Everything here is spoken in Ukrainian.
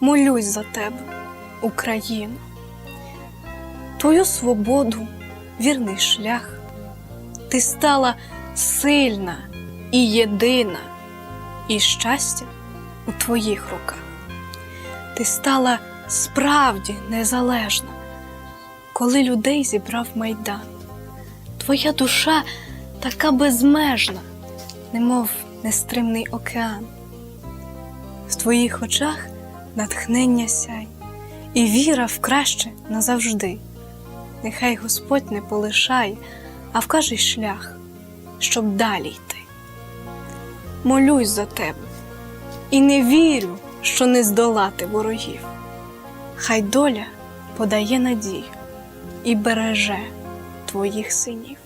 молюсь за тебе, Україно, твою свободу, вірний шлях. Ти стала сильна і єдина, і щастя у твоїх руках. Ти стала справді незалежна, коли людей зібрав майдан. Твоя душа така безмежна, немов нестримний океан. В твоїх очах натхнення сяй, і віра в краще назавжди. Нехай Господь не полишає, а вкаже шлях, щоб далі йти. Молюсь за тебе і не вірю, що не здолати ворогів. Хай доля подає надію і береже твоїх синів.